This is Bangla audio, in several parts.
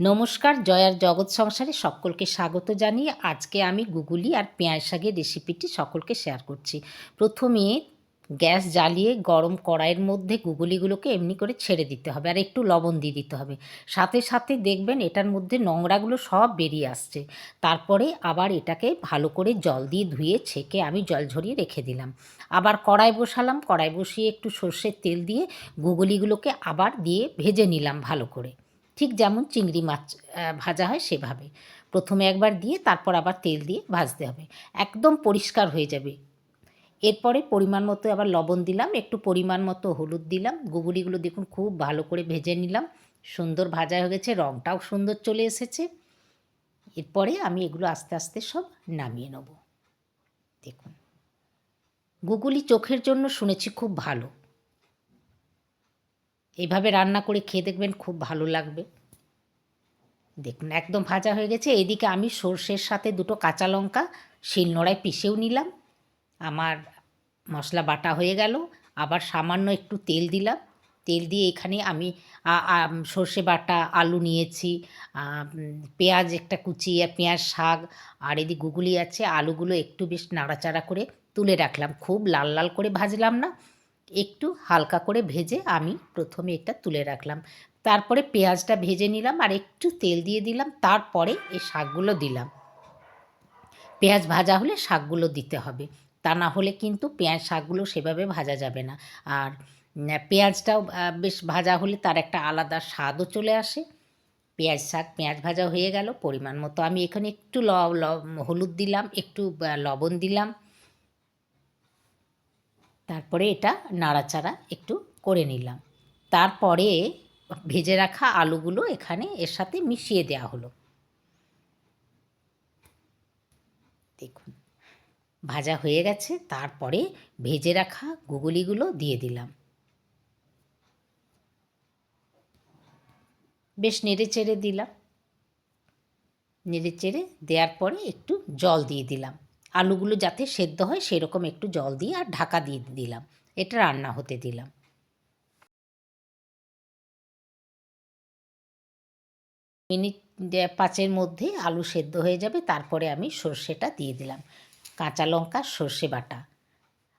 নমস্কার, জয়ার জগৎ সংসারে সকলকে স্বাগত জানিয়ে আজকে আমি গুগুলি আর পেঁয়াজ শাকের রেসিপিটি সকলকে শেয়ার করছি। প্রথমে গ্যাস জ্বালিয়ে গরম কড়াইয়ের মধ্যে গুগুলিগুলোকে এমনি করে ছেড়ে দিতে হবে আর একটু লবণ দিয়ে দিতে হবে। সাথে সাথে দেখবেন এটার মধ্যে নোংরাগুলো সব বেরিয়ে আসছে। তারপরে আবার এটাকে ভালো করে জল দিয়ে ধুয়ে ছেঁকে আমি জল ঝরিয়ে রেখে দিলাম। আবার কড়াই বসালাম, কড়াই বসিয়ে একটু সর্ষের তেল দিয়ে গুগলিগুলোকে আবার দিয়ে ভেজে নিলাম ভালো করে। ঠিক যেমন চিংড়ি মাছ ভাজা হয় সেভাবে। প্রথমে একবার দিয়ে তারপর আবার তেল দিয়ে ভাজতে হবে। একদম পরিষ্কার হয়ে যাবে। এরপরে পরিমাণ মতো আবার লবণ দিলাম, একটু পরিমাণ মতো হলুদ দিলাম, গুগুলিগুলো দেখুন খুব ভালো করে ভেজে নিলাম। সুন্দর ভাজা হয়ে গেছে রঙটাও সুন্দর চলে এসেছে। এরপরে আমি এগুলো আস্তে আস্তে সব নামিয়ে নেব। দেখুন। গুগুলি চোখের জন্য শুনেছি খুব ভালো। এইভাবে রান্না করে খেয়ে দেখবেন খুব ভালো লাগবে। দেখুন, একদম ভাজা হয়ে গেছে। এদিকে আমি সর্ষের সাথে দুটো কাঁচা লঙ্কা শিলনোড়ায় পিষেও নিলাম। আমার মশলা বাটা হয়ে গেল। আবার সামান্য একটু তেল দিলাম। তেল দিয়ে এখানে আমি সর্ষে বাটা, আলু নিয়েছি পেঁয়াজ, একটা কুচিয়ে পেঁয়াজ শাক, আর এদিকে গুগুলি আছে। আলুগুলো একটু বেশ নাড়াচাড়া করে তুলে রাখলাম। খুব লাল লাল করে ভাজলাম না। একটু হালকা করে ভেজে আমি প্রথমে এটা তুলে রাখলাম। তারপরে পেঁয়াজটা ভেজে নিলাম আর একটু তেল দিয়ে দিলাম, তারপরে এই শাকগুলো দিলাম। পেঁয়াজ ভাজা হলে শাকগুলো দিতে হবে, তা না হলে কিন্তু পেঁয়াজ শাকগুলো সেভাবে ভাজা যাবে না। আর পেঁয়াজটাও বেশ ভাজা হলে তার একটা আলাদা স্বাদও চলে আসে। পেঁয়াজ শাক, পেঁয়াজ ভাজা হয়ে গেল, পরিমাণ মতো। আমি এখানে একটু ল হলুদ দিলাম, একটু লবণ দিলাম। তারপরে এটা নাড়াচাড়া একটু করে নিলাম। তারপরে ভেজে রাখা আলুগুলো এখানে এর সাথে মিশিয়ে দেওয়া হলো। দেখুন, ভাজা হয়ে গেছে, তারপরে ভেজে রাখা গুগুলিগুলো দিয়ে দিলাম। বেশ নেড়ে চেড়ে দিলাম। নেড়ে চেড়ে দেওয়ার পরে একটু জল দিয়ে দিলাম। আলুগুলো যাতে সেদ্ধ হয় সেরকম একটু জল দিয়ে আর ঢাকা দিয়ে দিলাম। এটা রান্না হতে দিলাম। মিনিট পাঁচের মধ্যে আলু সেদ্ধ হয়ে যাবে, তারপরে আমি সর্ষেটা দিয়ে দিলাম। কাঁচা লঙ্কা, সর্ষে বাটা।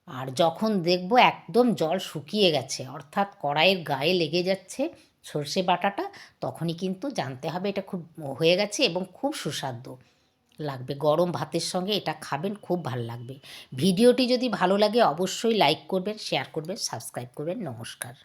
আর যখন দেখব একদম জল শুকিয়ে গেছে, অর্থাৎ কড়াইয়ের গায়ে লেগে যাচ্ছে সর্ষে বাটাটা, তখনই কিন্তু জানতে হবে এটা খুব হয়ে গেছে এবং খুব সুস্বাদু। লাগবে। গরম ভাতের সঙ্গে এটা খাবেন, খুব ভালো লাগবে। ভিডিওটি যদি ভালো লাগে, অবশ্যই লাইক করবেন শেয়ার করবেন সাবস্ক্রাইব করবেন। নমস্কার।